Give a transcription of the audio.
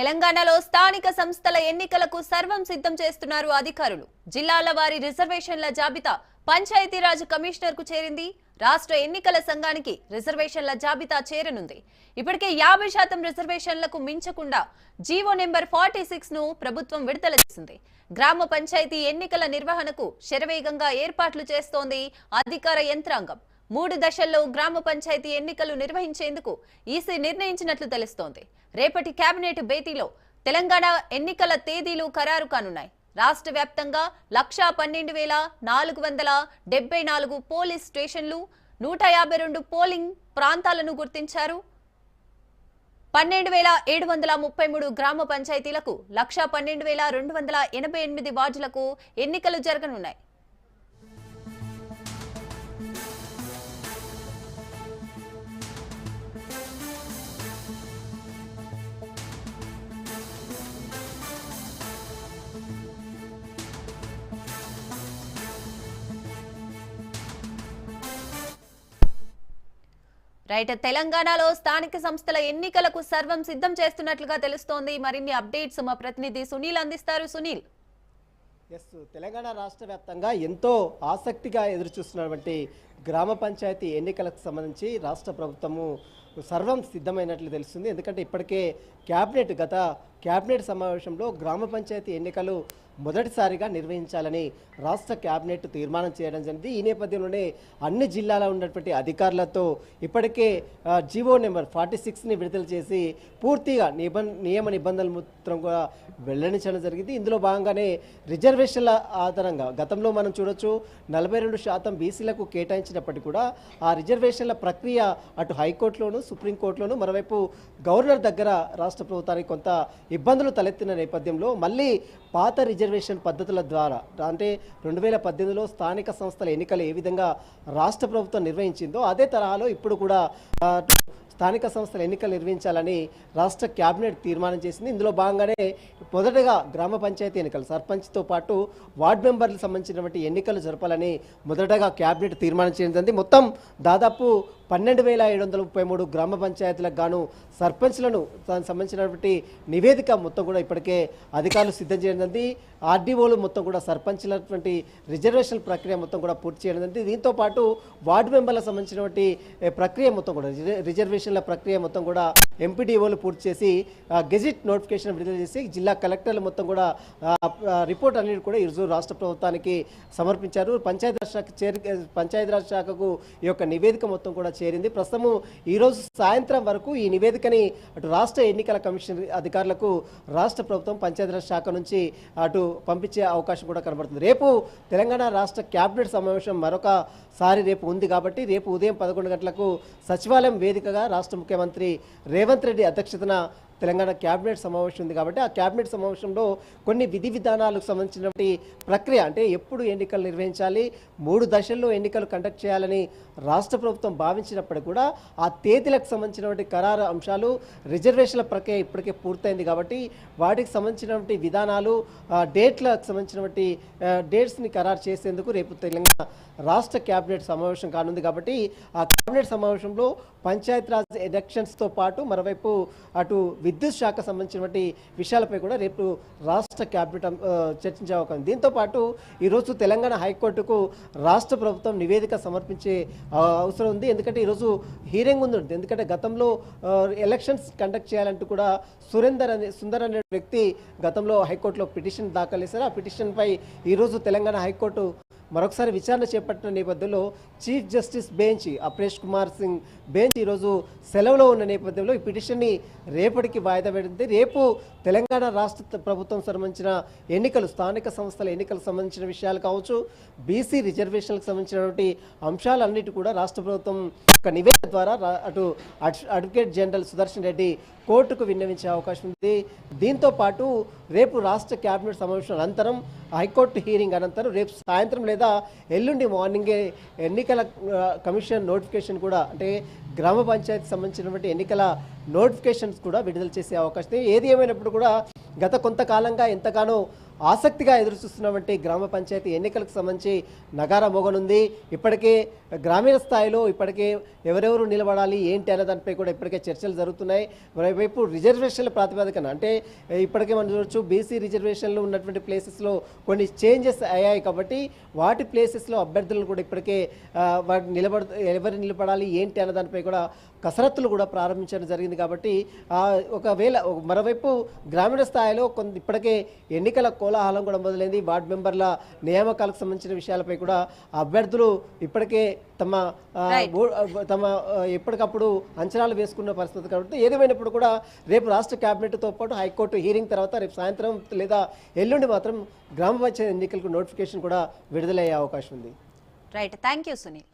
తెలంగాణలో స్థానిక సంస్థల ఎన్నికలకు సర్వం సిద్ధం చేస్తున్నారు అధికారులు. జిల్లాల వారి రిజర్వేషన్ల జాబితా పంచాయతీరాజ్ కమిషనర్కు చేరింది. రాష్ట్ర ఎన్నికల సంఘానికి రిజర్వేషన్ల జాబితా చేరనుంది. ఇప్పటికే యాభై శాతం రిజర్వేషన్లకు మించకుండా జీవో నెంబర్ ఫార్టీ సిక్స్ను ప్రభుత్వం విడుదల చేసింది. గ్రామ పంచాయతీ ఎన్నికల నిర్వహణకు శరవేగంగా ఏర్పాట్లు చేస్తోంది అధికార యంత్రాంగం. మూడు దశల్లో గ్రామ పంచాయతీ ఎన్నికలు నిర్వహించేందుకు ఈసీ నిర్ణయించినట్లు తెలుస్తోంది. రేపటి కేబినెట్ భేటీలో తెలంగాణ ఎన్నికల తేదీలు ఖరారు కానున్నాయి. రాష్ట్ర వ్యాప్తంగా లక్షా పన్నెండు వేల నాలుగు వందల డెబ్బై నాలుగు పోలీస్ స్టేషన్లు నూట యాభై రెండు పోలింగ్ ప్రాంతాలను గుర్తించారు. పన్నెండు వేల ఏడు వందల ముప్పై మూడు గ్రామ పంచాయతీలకు లక్షా పన్నెండు వేల రెండు వందల ఎనభై ఎనిమిది వార్డులకు ఎన్నికలు జరగనున్నాయి. రైట్ తెలంగాణలో స్థానిక సంస్థల ఎన్నికలకు సర్వం సిద్ధం చేస్తున్నట్లుగా తెలుస్తోంది. మరిన్ని అప్డేట్స్ మా ప్రతినిధి సునీల్ అందిస్తారు. సునీల్. ఎస్ తెలంగాణ రాష్ట్ర వ్యాప్తంగా ఎంతో ఆసక్తిగా ఎదురుచూస్తున్నటువంటి గ్రామ పంచాయతీ ఎన్నికలకు సంబంధించి రాష్ట్ర ప్రభుత్వము సర్వం సిద్ధమైనట్లు తెలుస్తుంది. ఎందుకంటే ఇప్పటికే క్యాబినెట్ గత క్యాబినెట్ సమావేశంలో గ్రామ పంచాయతీ ఎన్నికలు మొదటిసారిగా నిర్వహించాలని రాష్ట్ర క్యాబినెట్ తీర్మానం చేయడం జరిగింది. ఈ నేపథ్యంలోనే అన్ని జిల్లాలో ఉన్నటువంటి అధికారులతో ఇప్పటికే జీవో నెంబర్ ఫార్టీ సిక్స్ని విడుదల చేసి పూర్తిగా నిబం నియమ నిబంధనలు మాత్రం కూడా వెల్లడించడం జరిగింది. ఇందులో భాగంగానే రిజర్వేషన్ల ఆధారంగా గతంలో మనం చూడొచ్చు నలభై రెండు శాతం బీసీలకు కేటాయించినప్పటికీ కూడా ఆ రిజర్వేషన్ల ప్రక్రియ అటు హైకోర్టులోను సుప్రీంకోర్టులోను మరోవైపు గవర్నర్ దగ్గర రాష్ట్ర ప్రభుత్వానికి కొంత ఇబ్బందులు తలెత్తిన నేపథ్యంలో మళ్ళీ పాత రిజర్వేషన్ పద్ధతుల ద్వారా అంటే రెండు వేల పద్దెనిమిదిలో స్థానిక సంస్థల ఎన్నికలు ఏ విధంగా రాష్ట్ర ప్రభుత్వం నిర్వహించిందో అదే తరహాలో ఇప్పుడు కూడా స్థానిక సంస్థల ఎన్నికలు నిర్వహించాలని రాష్ట్ర కేబినెట్ తీర్మానం చేసింది. ఇందులో భాగంగానే మొదటగా గ్రామ పంచాయతీ ఎన్నికలు సర్పంచ్తో పాటు వార్డు మెంబర్లకు సంబంధించినటువంటి ఎన్నికలు జరపాలని మొదటగా కేబినెట్ తీర్మానం చేయడం మొత్తం దాదాపు పన్నెండు వేల ఏడు వందల ముప్పై మూడు గ్రామ పంచాయతీలకు గాను సర్పంచ్లను దానికి సంబంధించినటువంటి నివేదిక మొత్తం కూడా ఇప్పటికే అధికారులు సిద్ధం చేయడం ఆర్డీఓలు మొత్తం కూడా సర్పంచ్లటువంటి రిజర్వేషన్ ప్రక్రియ మొత్తం కూడా పూర్తి చేయడం జరిగింది దీంతో పాటు వార్డు మెంబర్లకు సంబంధించినటువంటి ప్రక్రియ మొత్తం కూడా రిజ- రిజర్వేషన్ల ప్రక్రియ మొత్తం కూడా ఎంపీడీఓలు పూర్తి చేసి గెజిట్ నోటిఫికేషన్ విడుదల చేసి జిల్లా కలెక్టర్లు మొత్తం కూడా రిపోర్ట్ అనేది కూడా ఈరోజు రాష్ట్ర ప్రభుత్వానికి సమర్పించారు. పంచాయతీరాజ్ శాఖ చేరి పంచాయతీరాజ్ శాఖకు ఈ యొక్క నివేదిక మొత్తం కూడా చేరింది. ప్రస్తుతము ఈరోజు సాయంత్రం వరకు ఈ నివేదికని అటు రాష్ట్ర ఎన్నికల కమిషన్ అధికారులకు రాష్ట్ర ప్రభుత్వం పంచాయతీరాజ్ శాఖ నుంచి అటు పంపించే అవకాశం కూడా కనబడుతుంది. రేపు తెలంగాణ రాష్ట్ర క్యాబినెట్ సమావేశం మరొకసారి రేపు ఉంది కాబట్టి రేపు ఉదయం పదకొండు గంటలకు సచివాలయం వేదికగా రాష్ట్ర ముఖ్యమంత్రి రేవంత్ రెడ్డి అధ్యక్షతన తెలంగాణ క్యాబినెట్ సమావేశం ఉంది కాబట్టి ఆ క్యాబినెట్ సమావేశంలో కొన్ని విధి విధానాలకు సంబంధించినటువంటి ప్రక్రియ అంటే ఎప్పుడు ఎన్నికలు నిర్వహించాలి మూడు దశల్లో ఎన్నికలు కండక్ట్ చేయాలని రాష్ట్ర ప్రభుత్వం భావించినప్పటికీ కూడా ఆ తేదీలకు సంబంధించినటువంటి ఖరారు అంశాలు రిజర్వేషన్ల ప్రక్రియ ఇప్పటికే పూర్తయింది కాబట్టి వాటికి సంబంధించినటువంటి విధానాలు డేట్లకు సంబంధించినటువంటి డేట్స్ని ఖరారు చేసేందుకు రేపు తెలంగాణ రాష్ట్ర క్యాబినెట్ సమావేశం కానుంది కాబట్టి ఆ క్యాబినెట్ సమావేశంలో పంచాయతీరాజ్ ఎలక్షన్స్తో పాటు మరోవైపు అటు విద్యుత్ శాఖ సంబంధించినటువంటి విషయాలపై కూడా రేపు రాష్ట్ర క్యాబినెట్ చర్చించే అవకాశం దీంతో పాటు ఈరోజు తెలంగాణ హైకోర్టుకు రాష్ట్ర ప్రభుత్వం నివేదిక సమర్పించే అవసరం ఉంది. ఎందుకంటే ఈరోజు హీరింగ్ ఉంది. ఎందుకంటే గతంలో ఎలక్షన్స్ కండక్ట్ చేయాలంటూ కూడా సురేందర్ అనే సుందర్ అనే వ్యక్తి గతంలో హైకోర్టులో పిటిషన్ దాఖలు చేశారు. ఆ పిటిషన్పై ఈరోజు తెలంగాణ హైకోర్టు మరొకసారి విచారణ చేపట్టిన నేపథ్యంలో chief justice bench Aparesh Kumar Singh bench ఈరోజు సెలవులో ఉన్న నేపథ్యంలో ఈ పిటిషన్ని రేపటికి వాయిదా వేడింది రేపు తెలంగాణ రాష్ట్ర ప్రభుత్వం సంబంధించిన ఎన్నికలు స్థానిక సంస్థల ఎన్నికలకు సంబంధించిన విషయాలు కావచ్చు బీసీ రిజర్వేషన్లకు సంబంధించినటువంటి అంశాలన్నిటి కూడా రాష్ట్ర ప్రభుత్వం ఒక నివేదిక ద్వారా అటు ad- advocate general Sudarshan Reddy కోర్టుకు విన్నవించే అవకాశం ఉంది. దీంతో పాటు రేపు రాష్ట్ర కేబినెట్ సమావేశం అనంతరం హైకోర్టు హీరింగ్ అనంతరం రేపు సాయంత్రం లేదా ఎల్లుండి మార్నింగే ఎన్నికల కమిషన్ నోటిఫికేషన్ కూడా అంటే గ్రామ పంచాయతీ సంబంధించినటువంటి ఎన్నికల నోటిఫికేషన్స్ కూడా విడుదల చేసే అవకాశం ఏది ఏమైనప్పుడు కూడా గత కొంతకాలంగా ఎంతగానో ఆసక్తిగా ఎదురు చూస్తున్నటువంటి గ్రామ పంచాయతీ ఎన్నికలకు సంబంధించి నగారా మోగనుంది. ఇప్పటికే గ్రామీణ స్థాయిలో ఇప్పటికే ఎవరెవరు నిలబడాలి ఏంటి అనే దానిపై కూడా ఇప్పటికే చర్చలు జరుగుతున్నాయి. మరోవైపు రిజర్వేషన్ల ప్రాతిపదికన అంటే ఇప్పటికే మనం చూడొచ్చు బీసీ రిజర్వేషన్లు ఉన్నటువంటి ప్లేసెస్లో కొన్ని చేంజెస్ అయ్యాయి కాబట్టి వాటి ప్లేసెస్లో అభ్యర్థులను కూడా ఇప్పటికే వాటి నిలబడ ఎవరు నిలబడాలి ఏంటి అనే దానిపై కూడా కసరత్తులు కూడా ప్రారంభించడం జరిగింది కాబట్టి ఒకవేళ ఒక- మరోవైపు గ్రామీణ స్థాయిలో కొంత ఇప్పటికే ఎన్నికల కోలాహలం కూడా మొదలైంది. వార్డు మెంబర్ల నియామకాలకు సంబంధించిన విషయాలపై కూడా అభ్యర్థులు ఇప్పటికే తమ తమ ఎప్పటికప్పుడు అంచనాలు వేసుకున్న పరిస్థితి కాబట్టి ఏదేమైనప్పుడు కూడా రేపు రాష్ట్ర కేబినెట్తో పాటు హైకోర్టు హీరింగ్ తర్వాత రేపు సాయంత్రం లేదా ఎల్లుండి మాత్రం గ్రామ పంచాయతీ ఎన్నికలకు నోటిఫికేషన్ కూడా విడుదలయ్యే అవకాశం ఉంది. Right thank you Sunil